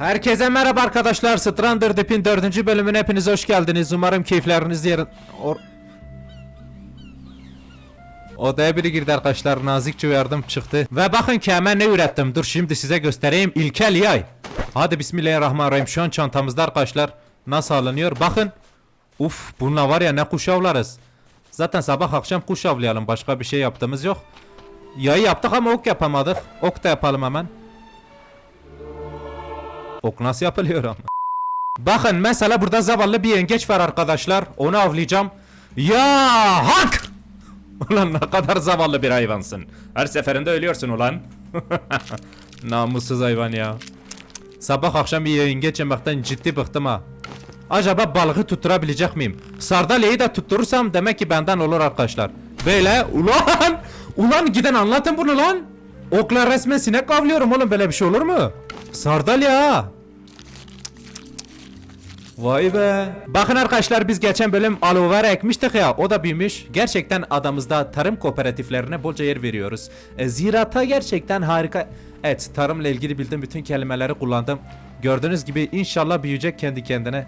Herkese merhaba arkadaşlar. Strander Deep'in 4. bölümüne hepiniz hoş geldiniz. Umarım keyifleriniz yerin... Or... Odaya biri girdi arkadaşlar. Nazikçe uyardım çıktı. Ve bakın ki hemen ne ürettim. Dur şimdi size göstereyim. İlkel yay. Hadi bismillahirrahmanirrahim. Şu an çantamızda arkadaşlar. Nasıl alınıyor? Bakın. Uf bununla var ya ne kuş avlarız. Zaten sabah akşam kuş avlayalım. Başka bir şey yaptığımız yok. Yayı yaptık ama ok yapamadık. Ok da yapalım hemen. Ok nasıl yapılıyor ama? Bakın mesela burada zavallı bir yengeç var arkadaşlar. Onu avlayacağım. Ya hak! Ulan ne kadar zavallı bir hayvansın. Her seferinde ölüyorsun ulan. Namussuz hayvan ya. Sabah akşam bir yengeç yemekten ciddi bıktım ha. Acaba balığı tutturabilecek miyim? Sardalyayı da tutturursam demek ki benden olur arkadaşlar. Böyle ulan! Ulan giden anlatın bunu lan. Okla resmen sinek avlıyorum oğlum böyle bir şey olur mu? Sardalya. Vay be. Bakın arkadaşlar biz geçen bölüm aloe vera ekmiştik ya o da büyümüş. Gerçekten adamızda tarım kooperatiflerine bolca yer veriyoruz. E, ziraata gerçekten harika. Evet tarımla ilgili bildiğim bütün kelimeleri kullandım. Gördüğünüz gibi inşallah büyüyecek kendi kendine.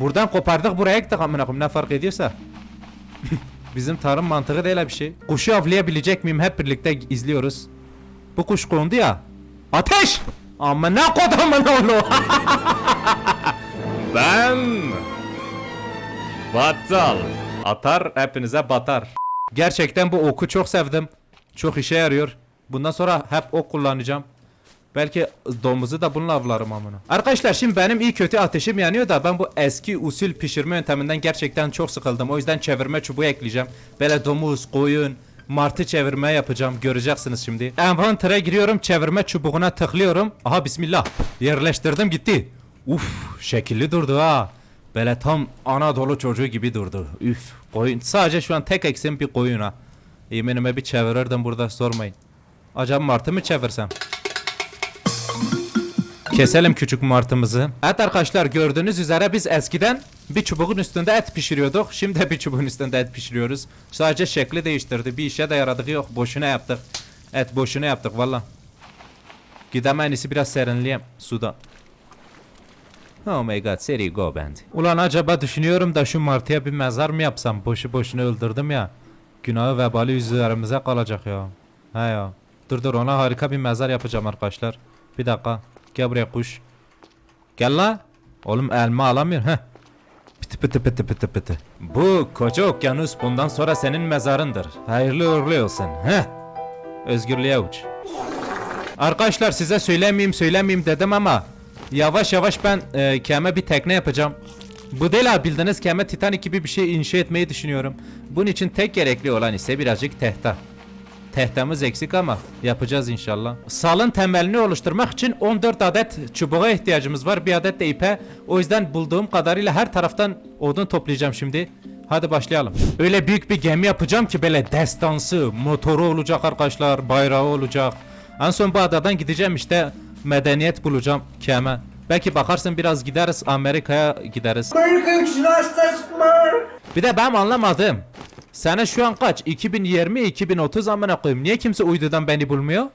Buradan kopardık buraya ektik amına ne fark ediyorsa. Bizim tarım mantığı değil bir şey. Kuşu avlayabilecek miyim hep birlikte izliyoruz. Bu kuş kondu ya. Ateş! Amına kodumun oğlu. Ben Battal Atar hepinize batar Gerçekten bu oku çok sevdim Çok işe yarıyor Bundan sonra hep ok kullanacağım Belki domuzu da bununla avlarım amına. Arkadaşlar şimdi benim iyi kötü ateşim yanıyor da ben bu eski usul pişirme yönteminden gerçekten çok sıkıldım. O yüzden çevirme çubuğu ekleyeceğim. Böyle domuz, koyun, martı çevirme yapacağım. Göreceksiniz şimdi. Envantere giriyorum, çevirme çubuğuna tıklıyorum. Aha bismillah. Yerleştirdim gitti. Uf, şekilli durdu ha. Böyle tam Anadolu çocuğu gibi durdu. Üf, koyun. Sadece şu an tek eksim bir koyun ha. Yeminime bir çevirirdim burada sormayın. Acaba martı mı çevirsem? Keselim küçük martımızı. Evet arkadaşlar gördüğünüz üzere biz eskiden bir çubuğun üstünde et pişiriyorduk. Şimdi de bir çubuğun üstünde et pişiriyoruz. Sadece şekli değiştirdi. Bir işe de yaradığı yok. Boşuna yaptık. Et boşuna yaptık valla. Gidem en iyisi biraz serinleyeyim suda. Oh my god seri go band. Ulan acaba düşünüyorum da şu martıya bir mezar mı yapsam? Boşu boşuna öldürdüm ya. Günahı vebali üzerimize kalacak ya. He ya. Dur dur ona harika bir mezar yapacağım arkadaşlar. Bir dakika. Gel buraya kuş. Gel la. Oğlum elma alamıyor. Heh. Pıtı pıtı pıtı pıtı pıtı. Bu koca okyanus bundan sonra senin mezarındır. Hayırlı uğurlu olsun. Heh. Özgürlüğe uç. Arkadaşlar size söylemeyeyim söylemeyeyim dedim ama yavaş yavaş ben e, keme bir tekne yapacağım. Bu değil abi bildiğiniz keme Titanic gibi bir şey inşa etmeyi düşünüyorum. Bunun için tek gerekli olan ise birazcık tehta. Tehtamız eksik ama yapacağız inşallah. Salın temelini oluşturmak için 14 adet çubuğa ihtiyacımız var. Bir adet de ipe. O yüzden bulduğum kadarıyla her taraftan odun toplayacağım şimdi. Hadi başlayalım. Öyle büyük bir gemi yapacağım ki böyle destansı, motoru olacak arkadaşlar, bayrağı olacak. En son bu adadan gideceğim işte medeniyet bulacağım keme. Belki bakarsın biraz gideriz Amerika'ya gideriz. Bir de ben anlamadım. Sene şu an kaç? 2020 2030 amına koyayım. Niye kimse uydudan beni bulmuyor?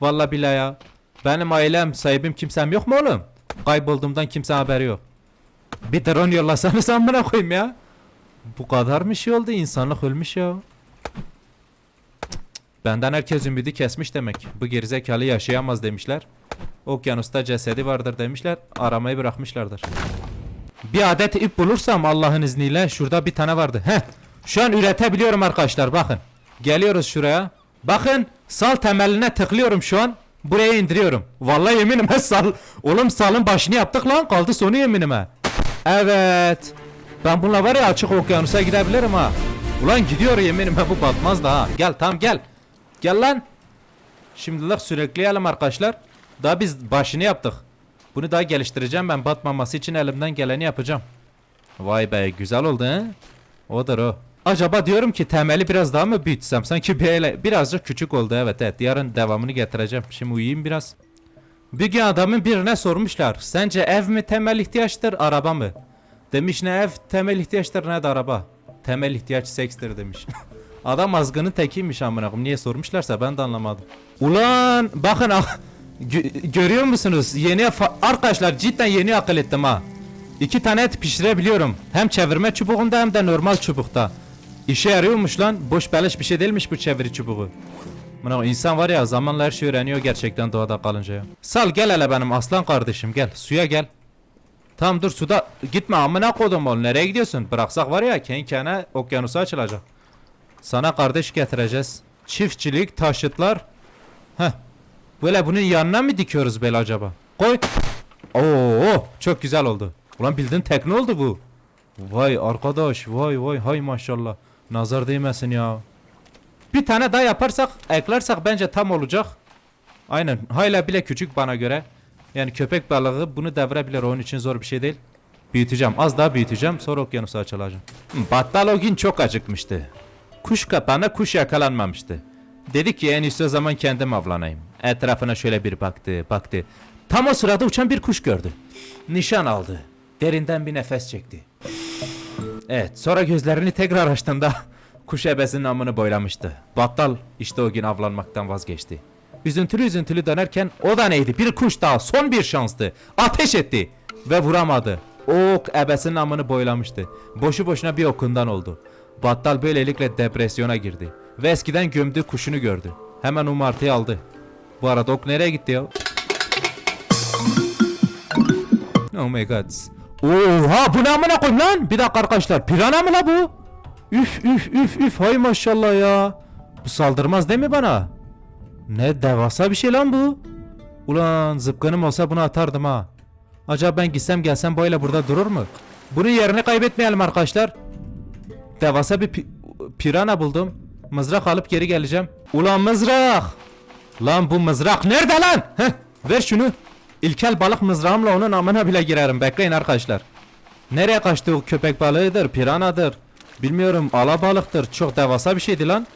Vallahi billahi ya. Benim ailem, sahibim kimsem yok mu oğlum? Kaybolduğumdan kimse haberi yok. Bir drone yollasanız amına koyayım ya. Bu kadar mı şey oldu? İnsanlık ölmüş ya. Benden herkes ümidi kesmiş demek. Bu gerizekalı yaşayamaz demişler. Okyanusta cesedi vardır demişler. Aramayı bırakmışlardır. Bir adet ip bulursam Allah'ın izniyle şurada bir tane vardı. Heh. Şu an üretebiliyorum arkadaşlar bakın. Geliyoruz şuraya. Bakın sal temeline tıklıyorum şu an. Buraya indiriyorum. Vallahi yeminime sal. Oğlum salın başını yaptık lan. Kaldı sonu yeminime. Evet. Ben bununla var ya açık okyanusa gidebilirim ha. Ulan gidiyor yeminime bu batmaz da ha. Gel tam gel. Gel lan. Şimdilik sürekleyelim arkadaşlar. Daha biz başını yaptık. Bunu daha geliştireceğim ben batmaması için elimden geleni yapacağım. Vay be güzel oldu he? Odur o. Acaba diyorum ki temeli biraz daha mı büyütsem? Sanki böyle birazcık küçük oldu evet evet. Yarın devamını getireceğim. Şimdi uyuyayım biraz. Bir gün adamın birine sormuşlar. Sence ev mi temel ihtiyaçtır araba mı? Demiş ne ev temel ihtiyaçtır ne de araba. Temel ihtiyaç sekstir demiş. Adam azgının tekiymiş amına. Niye sormuşlarsa ben de anlamadım. Ulan bakın Gö- görüyor musunuz? Yeni arkadaşlar cidden yeni akıl ettim ha. İki tane et pişirebiliyorum. Hem çevirme çubuğunda hem de normal çubukta. İşe yarıyormuş lan. Boş beleş bir şey değilmiş bu çeviri çubuğu. Buna insan var ya zamanla her şey öğreniyor gerçekten doğada kalınca ya. Sal gel hele benim aslan kardeşim gel suya gel. Tamam dur suda gitme amına kodum ol nereye gidiyorsun? Bıraksak var ya kendi kendine okyanusa açılacak. Sana kardeş getireceğiz. Çiftçilik, taşıtlar. Heh. Böyle bunun yanına mı dikiyoruz böyle acaba? Koy. Oo, çok güzel oldu. Ulan bildiğin tekne oldu bu. Vay arkadaş, vay vay hay maşallah. Nazar değmesin ya. Bir tane daha yaparsak, eklersek bence tam olacak. Aynen. Hala bile küçük bana göre. Yani köpek balığı bunu devirebilir. Onun için zor bir şey değil. Büyüteceğim. Az daha büyüteceğim. Sonra okyanusa açılacağım. Hı, Battal o gün çok acıkmıştı. Kuş kapağına kuş yakalanmamıştı. Dedi ki en o zaman kendim avlanayım. Etrafına şöyle bir baktı, baktı. Tam o sırada uçan bir kuş gördü. Nişan aldı. Derinden bir nefes çekti. Evet, sonra gözlerini tekrar açtığında kuş ebesinin amını boylamıştı. Battal işte o gün avlanmaktan vazgeçti. Üzüntülü üzüntülü dönerken o da neydi? Bir kuş daha son bir şanstı. Ateş etti ve vuramadı. Ok ebesinin amını boylamıştı. Boşu boşuna bir okundan oldu. Battal böylelikle depresyona girdi. Ve eskiden gömdüğü kuşunu gördü. Hemen umartıyı aldı. Bu arada ok nereye gitti ya? Oh my god. Oha bu ne amına koyayım lan? Bir dakika arkadaşlar. Pirana mı la bu? Üf üf üf üf hay maşallah ya. Bu saldırmaz değil mi bana? Ne devasa bir şey lan bu. Ulan zıpkınım olsa bunu atardım ha. Acaba ben gitsem gelsem böyle burada durur mu? Bunun yerini kaybetmeyelim arkadaşlar. Devasa bir pi- pirana buldum. Mızrak alıp geri geleceğim. Ulan mızrak. Lan bu mızrak nerede lan? Heh, ver şunu. İlkel balık mızrağımla onun amına bile girerim. Bekleyin arkadaşlar. Nereye kaçtı o köpek balığıdır, piranadır. Bilmiyorum alabalıktır. Çok devasa bir şeydi lan.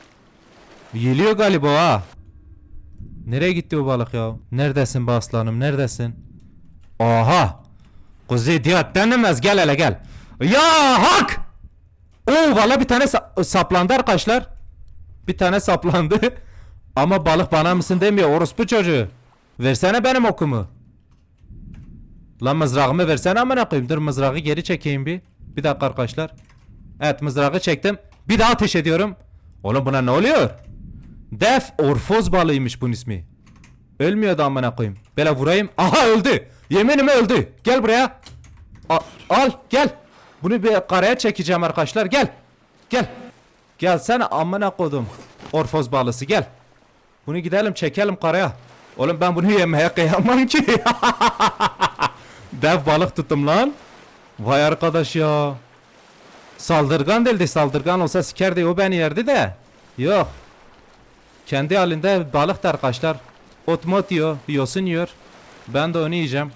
Geliyor galiba ha. Nereye gitti o balık ya? Neredesin be aslanım neredesin? Aha. Kuzey diyat denemez gel hele gel. Ya hak. Oo valla bir tane sa- saplandı arkadaşlar. Bir tane saplandı. Ama balık bana mısın demiyor orospu çocuğu. Versene benim okumu. Lan mızrağımı versene amına koyayım. Dur mızrağı geri çekeyim bir. Bir dakika arkadaşlar. Evet mızrağı çektim. Bir daha ateş ediyorum. Oğlum buna ne oluyor? Def orfoz balığıymış bunun ismi. Ölmüyordu amına koyayım. Böyle vurayım. Aha öldü. Yeminime öldü. Gel buraya. A- al gel. Bunu bir karaya çekeceğim arkadaşlar. Gel. Gel. Gel sen amına kodum. Orfoz balısı gel. Bunu gidelim çekelim karaya. Oğlum ben bunu yemeye kıyamam ki. Dev balık tuttum lan. Vay arkadaş ya. Saldırgan değildi saldırgan olsa sikerdi o beni yerdi de. Yok. Kendi halinde balık arkadaşlar. Ot mot yiyor, yosun yiyor. Ben de onu yiyeceğim.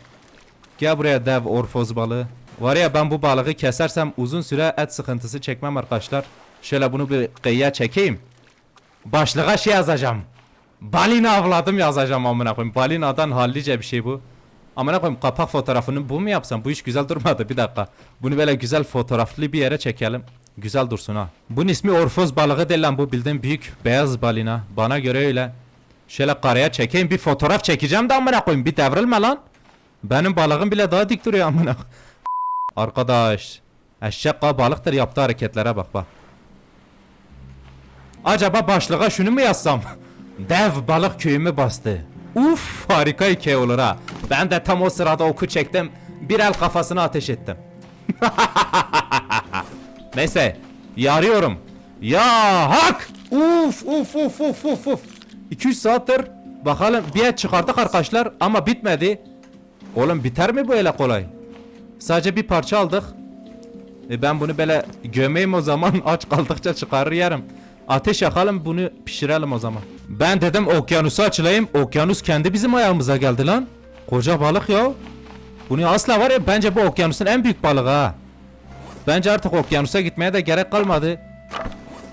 Gel buraya dev orfoz balığı. Var ya ben bu balığı kesersem uzun süre et sıkıntısı çekmem arkadaşlar. Şöyle bunu bir kıyıya çekeyim. Başlığa şey yazacağım. Balina avladım yazacağım amına koyayım. Balinadan hallice bir şey bu. Amına koyayım kapak fotoğrafını bu mu yapsam? Bu iş güzel durmadı bir dakika. Bunu böyle güzel fotoğraflı bir yere çekelim. Güzel dursun ha. Bunun ismi orfoz balığı değil lan bu bildiğin büyük beyaz balina. Bana göre öyle. Şöyle karaya çekeyim bir fotoğraf çekeceğim de amına koyayım bir devrilme lan. Benim balığım bile daha dik duruyor amına. Arkadaş. Eşek balıktır yaptığı hareketlere bak bak. Acaba başlığa şunu mu yazsam? Dev balık köyümü bastı. Uf harika hikaye olur ha. Ben de tam o sırada oku çektim. Bir el kafasına ateş ettim. Neyse. Yarıyorum. Ya hak! Uf uf uf uf uf uf. 2-3 saattir bakalım bir et çıkardık arkadaşlar ama bitmedi. Oğlum biter mi bu öyle kolay? Sadece bir parça aldık. E ben bunu böyle gömeyim o zaman aç kaldıkça çıkarır yerim. Ateş yakalım bunu pişirelim o zaman. Ben dedim okyanusa açılayım. Okyanus kendi bizim ayağımıza geldi lan. Koca balık ya. Bunu asla var ya bence bu okyanusun en büyük balığı ha. Bence artık okyanusa gitmeye de gerek kalmadı.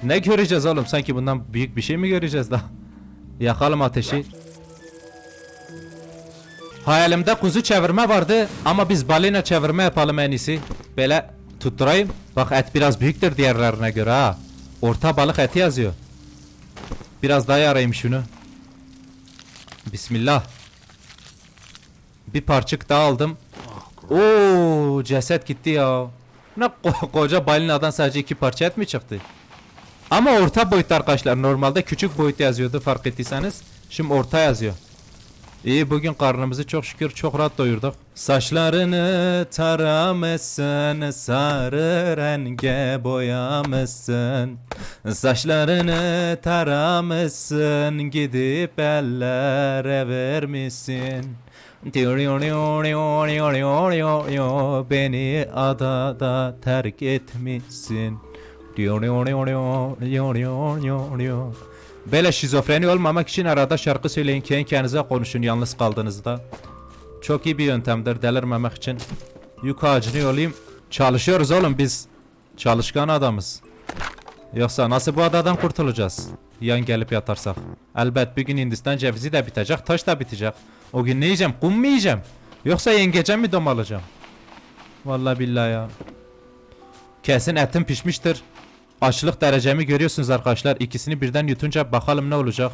Ne göreceğiz oğlum sanki bundan büyük bir şey mi göreceğiz daha? Yakalım ateşi. Hayalimde kuzu çevirme vardı ama biz balina çevirme yapalım en iyisi. Böyle tutturayım. Bak et biraz büyüktür diğerlerine göre ha. Orta balık eti yazıyor. Biraz daha yarayayım şunu. Bismillah. Bir parçık daha aldım. Oo ceset gitti ya. Ne ko- koca balinadan sadece iki parça et mi çıktı? Ama orta boyutta arkadaşlar. Normalde küçük boyut yazıyordu fark ettiyseniz. Şimdi orta yazıyor. İyi bugün karnımızı çok şükür çok rahat doyurduk. Saçlarını taramışsın, sarı renge boyamışsın. Saçlarını taramışsın, gidip ellere vermişsin. Beni adada terk etmişsin. Böyle şizofreni olmamak için arada şarkı söyleyin kendi kendinize konuşun yalnız kaldığınızda. Çok iyi bir yöntemdir delirmemek için. Yük ağacını yolayım. Çalışıyoruz oğlum biz. Çalışkan adamız. Yoksa nasıl bu adadan kurtulacağız? Yan gelip yatarsak. Elbet bir gün Hindistan cevizi de bitecek, taş da bitecek. O gün ne yiyeceğim? Kum mu yiyeceğim? Yoksa yengecem mi dom alacağım? Vallahi billahi ya. Kesin etim pişmiştir. Açlık derecemi görüyorsunuz arkadaşlar. İkisini birden yutunca bakalım ne olacak.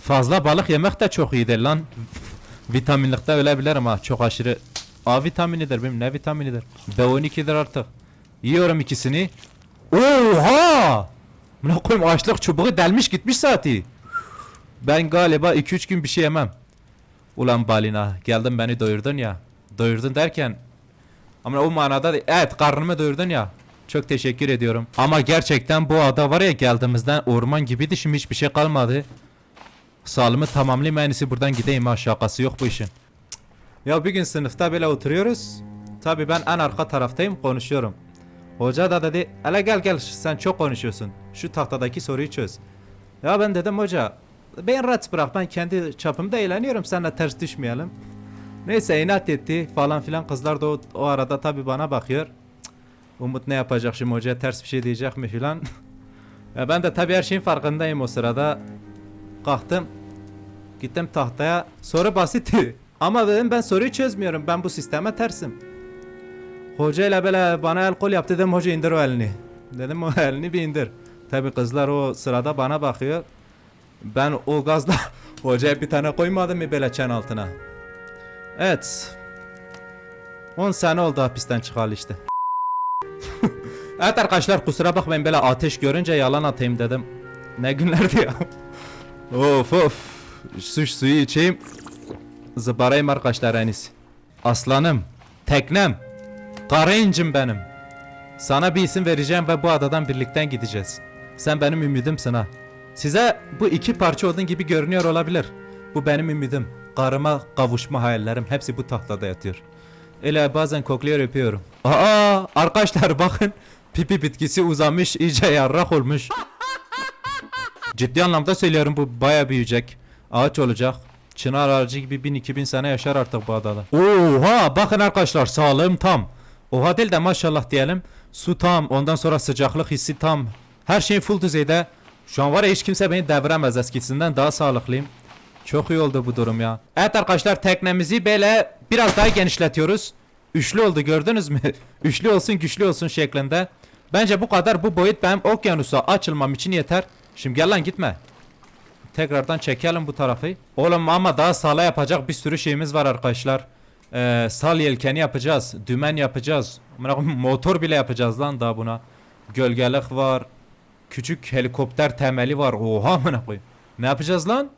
Fazla balık yemek de çok iyidir lan. Vitaminlikte ölebilirim ha. Çok aşırı. A vitaminidir benim ne vitaminidir? B12'dir artık. Yiyorum ikisini. Oha! Ne koyayım açlık çubuğu delmiş gitmiş saati. Ben galiba 2-3 gün bir şey yemem. Ulan balina geldin beni doyurdun ya. Doyurdun derken ama o manada. Evet karnımı doyurdun ya. Çok teşekkür ediyorum. Ama gerçekten bu ada var ya geldiğimizden orman gibiydi şimdi hiçbir şey kalmadı. Sağlığımı tamamlayayım en iyisi buradan gideyim ha şakası yok bu işin. Ya bir gün sınıfta böyle oturuyoruz. Tabi ben en arka taraftayım konuşuyorum. Hoca da dedi hele gel gel sen çok konuşuyorsun. Şu tahtadaki soruyu çöz. Ya ben dedim hoca ben rahat bırak ben kendi çapımda eğleniyorum seninle ters düşmeyelim. Neyse inat etti falan filan kızlar da o, o arada tabi bana bakıyor. Umut ne yapacak şimdi hocaya ters bir şey diyecek mi filan. ben de tabi her şeyin farkındayım o sırada. Kalktım. Gittim tahtaya. Soru basitti. Ama dedim ben soruyu çözmüyorum. Ben bu sisteme tersim. Hoca ile böyle bana el kol yaptı dedim hoca indir o elini. Dedim o elini bir indir. Tabi kızlar o sırada bana bakıyor. Ben o gazla hocaya bir tane koymadım mı böyle çen altına. Evet. 10 sene oldu hapisten çıkalı işte. Evet arkadaşlar kusura bakmayın böyle ateş görünce yalan atayım dedim. Ne günlerdi ya. of of. Suş suyu içeyim. Zıbarayım arkadaşlar en iyisi. Aslanım. Teknem. Karayıncım benim. Sana bir isim vereceğim ve bu adadan birlikten gideceğiz. Sen benim ümidimsin ha. Size bu iki parça odun gibi görünüyor olabilir. Bu benim ümidim. Karıma kavuşma hayallerim hepsi bu tahtada yatıyor. Öyle bazen kokluyor öpüyorum. Aa arkadaşlar bakın. Pipi bitkisi uzamış iyice yarrak olmuş. Ciddi anlamda söylüyorum bu baya büyüyecek. Ağaç olacak. Çınar ağacı gibi 1000-2000 sene yaşar artık bu adada. Oha bakın arkadaşlar sağlığım tam. Oha değil de maşallah diyelim. Su tam ondan sonra sıcaklık hissi tam. Her şey full düzeyde. Şu an var ya hiç kimse beni deviremez eskisinden daha sağlıklıyım. Çok iyi oldu bu durum ya. Evet arkadaşlar teknemizi böyle biraz daha genişletiyoruz. Üçlü oldu gördünüz mü? Üçlü olsun güçlü olsun şeklinde. Bence bu kadar bu boyut benim okyanusa açılmam için yeter. Şimdi gel lan gitme. Tekrardan çekelim bu tarafı. Oğlum ama daha sala yapacak bir sürü şeyimiz var arkadaşlar. Ee, sal yelkeni yapacağız. Dümen yapacağız. Motor bile yapacağız lan daha buna. Gölgelik var. Küçük helikopter temeli var. Oha amına koyayım. Ne yapacağız lan?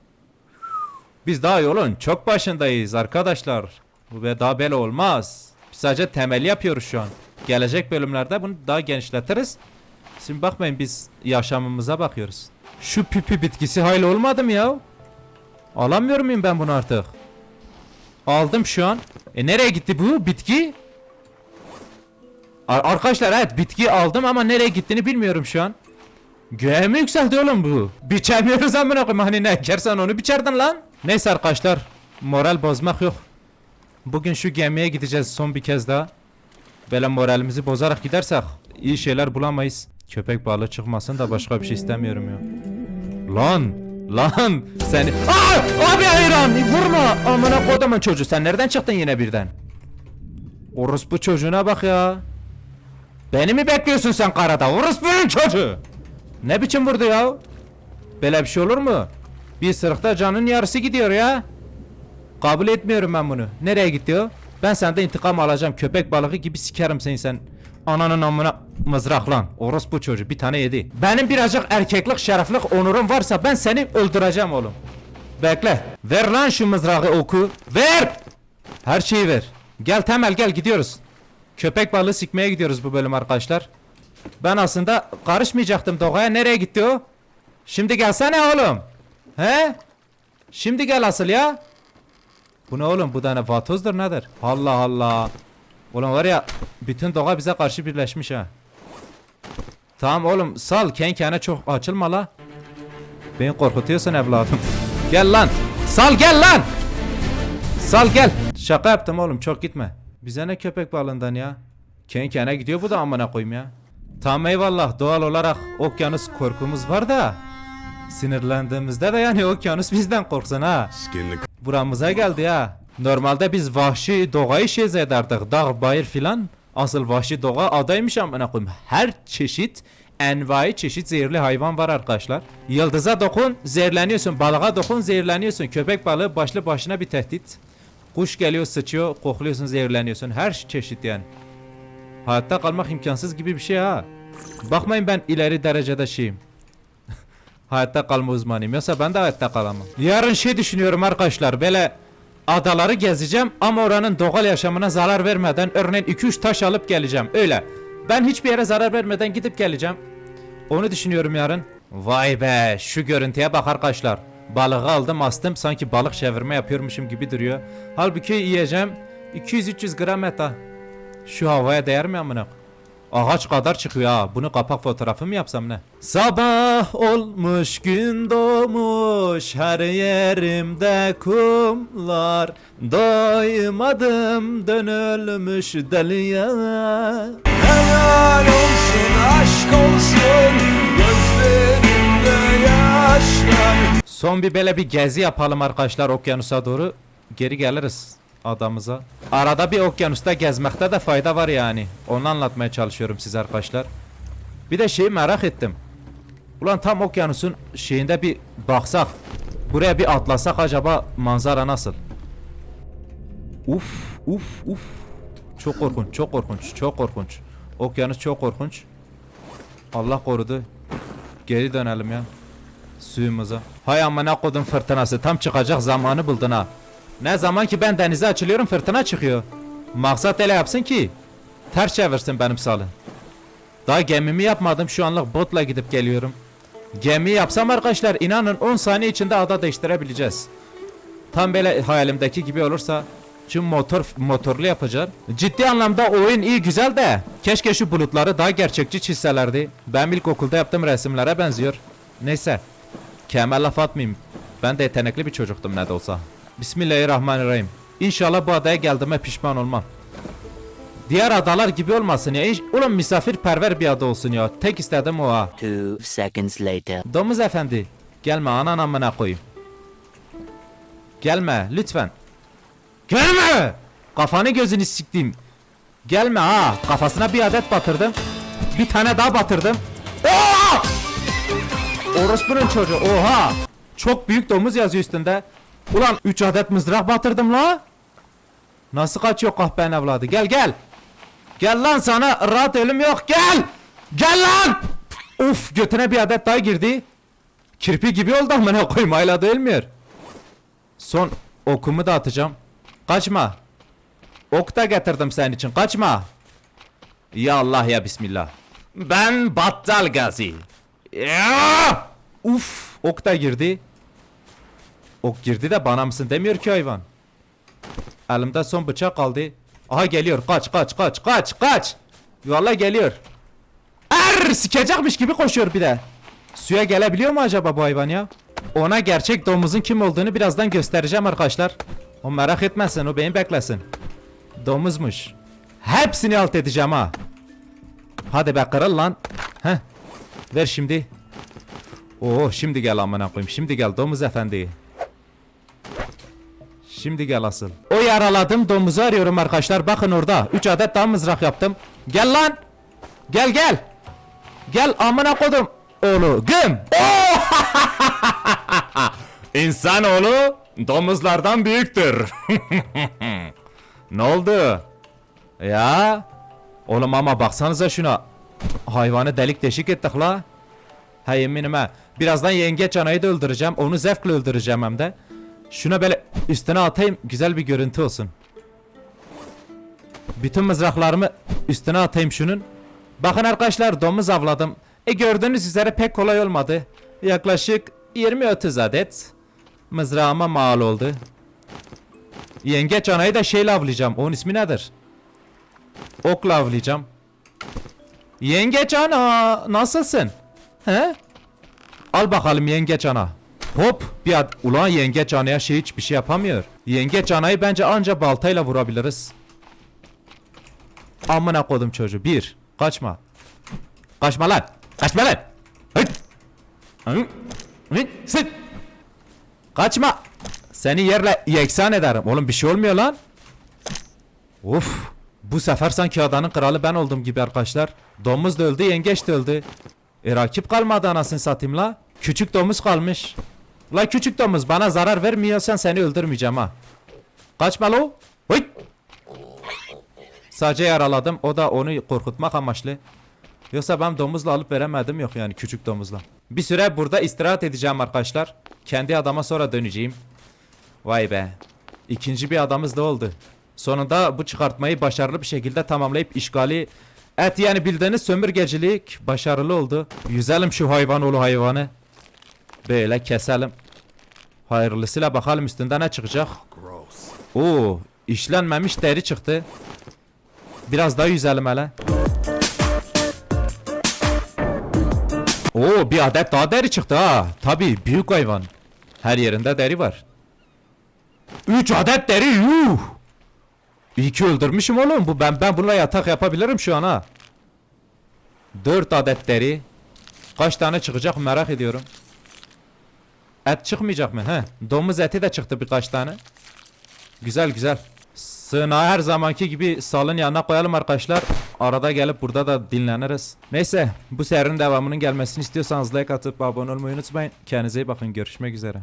Biz daha yolun çok başındayız arkadaşlar. Bu daha böyle olmaz. Biz sadece temeli yapıyoruz şu an. Gelecek bölümlerde bunu daha genişletiriz. Şimdi bakmayın biz yaşamımıza bakıyoruz. Şu pipi bitkisi hayli olmadı mı ya? Alamıyor muyum ben bunu artık? Aldım şu an. E nereye gitti bu bitki? Ar- arkadaşlar evet bitki aldım ama nereye gittiğini bilmiyorum şu an. Göğe mi yükseldi oğlum bu? Biçemiyoruz amına koyayım hani ne ekersen onu biçerdin lan. Neyse arkadaşlar moral bozmak yok. Bugün şu gemiye gideceğiz son bir kez daha. Böyle moralimizi bozarak gidersek iyi şeyler bulamayız. Köpek balığı çıkmasın da başka bir şey istemiyorum ya. Lan! Lan! Seni... Aa! Abi hayran! Vurma! Amına kodumun çocuğu sen nereden çıktın yine birden? Orospu çocuğuna bak ya. Beni mi bekliyorsun sen karada? Orospu'nun çocuğu! Ne biçim vurdu ya? Böyle bir şey olur mu? Bir sırıkta canın yarısı gidiyor ya. Kabul etmiyorum ben bunu. Nereye gitti o? Ben senden intikam alacağım. Köpek balığı gibi sikerim seni sen. Ananın amına mızrak lan. Orospu çocuğu bir tane yedi. Benim birazcık erkeklik, şereflik, onurum varsa ben seni öldüreceğim oğlum. Bekle. Ver lan şu mızrağı oku. Ver! Her şeyi ver. Gel Temel gel gidiyoruz. Köpek balığı sikmeye gidiyoruz bu bölüm arkadaşlar. Ben aslında karışmayacaktım Doğa'ya. Nereye gitti o? Şimdi gelsene oğlum. He? Şimdi gel asıl ya. Bu ne oğlum? Bu da ne vatozdur nedir? Allah Allah. Ulan var ya bütün doğa bize karşı birleşmiş ha. Tamam oğlum sal kenkene çok açılma la. Beni korkutuyorsun evladım. Gel lan. Sal gel lan. Sal gel. Şaka yaptım oğlum çok gitme. Bize ne köpek balığından ya. Kenkene gidiyor bu da amına koyayım ya. Tamam eyvallah doğal olarak okyanus korkumuz var da. Sinirlendiğimizde de yani okyanus bizden korksun ha. Buramıza geldi ya. Normalde biz vahşi doğayı şez ederdik. Dağ, bayır filan. Asıl vahşi doğa adaymış amına koyayım. Her çeşit envai çeşit zehirli hayvan var arkadaşlar. Yıldıza dokun zehirleniyorsun. Balığa dokun zehirleniyorsun. Köpek balığı başlı başına bir tehdit. Kuş geliyor sıçıyor kokluyorsun zehirleniyorsun. Her çeşit yani. Hayatta kalmak imkansız gibi bir şey ha. Bakmayın ben ileri derecede şeyim. Hayatta kalma uzmanıyım. Yoksa ben de hayatta kalamam. Yarın şey düşünüyorum arkadaşlar. Böyle adaları gezeceğim ama oranın doğal yaşamına zarar vermeden örneğin 2-3 taş alıp geleceğim. Öyle. Ben hiçbir yere zarar vermeden gidip geleceğim. Onu düşünüyorum yarın. Vay be şu görüntüye bak arkadaşlar. Balığı aldım astım sanki balık çevirme yapıyormuşum gibi duruyor. Halbuki yiyeceğim 200-300 gram et. Şu havaya değer mi amına? Ağaç kadar çıkıyor ha. Bunu kapak fotoğrafı mı yapsam ne? Sabah olmuş gün doğmuş her yerimde kumlar Doymadım dönülmüş deliye Helal olsun aşk olsun gözlerimde yaşlar Son bir böyle bir gezi yapalım arkadaşlar okyanusa doğru. Geri geliriz adamıza. Arada bir okyanusta gezmekte de fayda var yani. Onu anlatmaya çalışıyorum size arkadaşlar. Bir de şeyi merak ettim. Ulan tam okyanusun şeyinde bir baksak. Buraya bir atlasak acaba manzara nasıl? Uf uf uf. Çok korkunç çok korkunç çok korkunç. Okyanus çok korkunç. Allah korudu. Geri dönelim ya suyumuza. Hay amına kodum fırtınası tam çıkacak zamanı buldun ha. Ne zaman ki ben denize açılıyorum fırtına çıkıyor. Maksat öyle yapsın ki ters çevirsin benim salın. Daha gemimi yapmadım şu anlık botla gidip geliyorum. Gemi yapsam arkadaşlar inanın 10 saniye içinde ada değiştirebileceğiz. Tam böyle hayalimdeki gibi olursa çünkü motor motorlu yapacağım. Ciddi anlamda oyun iyi güzel de keşke şu bulutları daha gerçekçi çizselerdi. Ben ilkokulda yaptığım resimlere benziyor. Neyse. Kemal laf atmayayım. Ben de yetenekli bir çocuktum ne de olsa. Bismillahirrahmanirrahim. İnşallah bu adaya geldiğime pişman olmam. Diğer adalar gibi olmasın ya. İş- Ulan misafirperver bir ada olsun ya. Tek istedim o ha. Two seconds later. Domuz efendi. Gelme anan amına koyayım. Gelme lütfen. Gelme! Kafanı gözünü siktim. Gelme ha. Kafasına bir adet batırdım. Bir tane daha batırdım. Oha! Orospu'nun çocuğu oha. Çok büyük domuz yazıyor üstünde. Ulan 3 adet mızrak batırdım la. Nasıl kaçıyor kahpenin evladı? Gel gel. Gel lan sana rahat ölüm yok gel. Gel lan. Uf götüne bir adet daha girdi. Kirpi gibi oldu amına koyayım hala da ölmüyor. Son okumu da atacağım. Kaçma. Ok da getirdim senin için kaçma. Ya Allah ya Bismillah. Ben Battal Gazi. Ya! Uf ok da girdi. Ok girdi de bana mısın demiyor ki hayvan. Elimde son bıçak kaldı. Aha geliyor kaç kaç kaç kaç kaç. Vallahi geliyor. Er sikecekmiş gibi koşuyor bir de. Suya gelebiliyor mu acaba bu hayvan ya? Ona gerçek domuzun kim olduğunu birazdan göstereceğim arkadaşlar. O merak etmesin o beni beklesin. Domuzmuş. Hepsini alt edeceğim ha. Hadi be kırıl lan. Heh. Ver şimdi. Oo şimdi gel amına koyayım. Şimdi gel domuz efendi. Şimdi gel asıl. O yaraladım domuzu arıyorum arkadaşlar. Bakın orada. 3 adet daha mızrak yaptım. Gel lan. Gel gel. Gel amına kodum. Oğlu güm. İnsanoğlu domuzlardan büyüktür. ne oldu? Ya? Oğlum ama baksanıza şuna. Hayvanı delik deşik ettik la. Ha yeminim ha. Birazdan yengeç anayı da öldüreceğim. Onu zevkle öldüreceğim hem de. Şuna böyle üstüne atayım. Güzel bir görüntü olsun. Bütün mızraklarımı üstüne atayım şunun. Bakın arkadaşlar domuz avladım. E gördüğünüz üzere pek kolay olmadı. Yaklaşık 20-30 adet mızrağıma mal oldu. Yengeç anayı da şeyle avlayacağım. Onun ismi nedir? Okla avlayacağım. Yengeç ana nasılsın? He? Al bakalım yengeç ana. Hop bir ad ulan yengeç anaya şey hiçbir şey yapamıyor. Yengeç anayı bence anca baltayla vurabiliriz. Amına kodum çocuğu. Bir. Kaçma. Kaçma lan. Kaçma lan. Sık. Kaçma. Seni yerle yeksan ederim. Oğlum bir şey olmuyor lan. Of. Bu sefer sanki adanın kralı ben oldum gibi arkadaşlar. Domuz da öldü, yengeç de öldü. E rakip kalmadı anasını satayım la. Küçük domuz kalmış. La küçük domuz bana zarar vermiyorsan seni öldürmeyeceğim ha. Kaçma lo. Hıy. Sadece yaraladım. O da onu korkutmak amaçlı. Yoksa ben domuzla alıp veremedim yok yani küçük domuzla. Bir süre burada istirahat edeceğim arkadaşlar. Kendi adama sonra döneceğim. Vay be. İkinci bir adamız da oldu. Sonunda bu çıkartmayı başarılı bir şekilde tamamlayıp işgali et yani bildiğiniz sömürgecilik başarılı oldu. Yüzelim şu hayvan oğlu hayvanı. Böyle keselim. Hayırlısıyla bakalım üstünde ne çıkacak. Oo, işlenmemiş deri çıktı. Biraz daha yüzelim hele. Oo bir adet daha deri çıktı ha. Tabii büyük hayvan. Her yerinde deri var. 3 adet deri yuh. İyi ki öldürmüşüm oğlum. Bu ben ben bununla yatak yapabilirim şu an ha. 4 adet deri. Kaç tane çıkacak merak ediyorum. Et çıkmayacak mı? He. Domuz eti de çıktı birkaç tane. Güzel güzel. Sığınağı her zamanki gibi salın yanına koyalım arkadaşlar. Arada gelip burada da dinleniriz. Neyse bu serinin devamının gelmesini istiyorsanız like atıp abone olmayı unutmayın. Kendinize iyi bakın. Görüşmek üzere.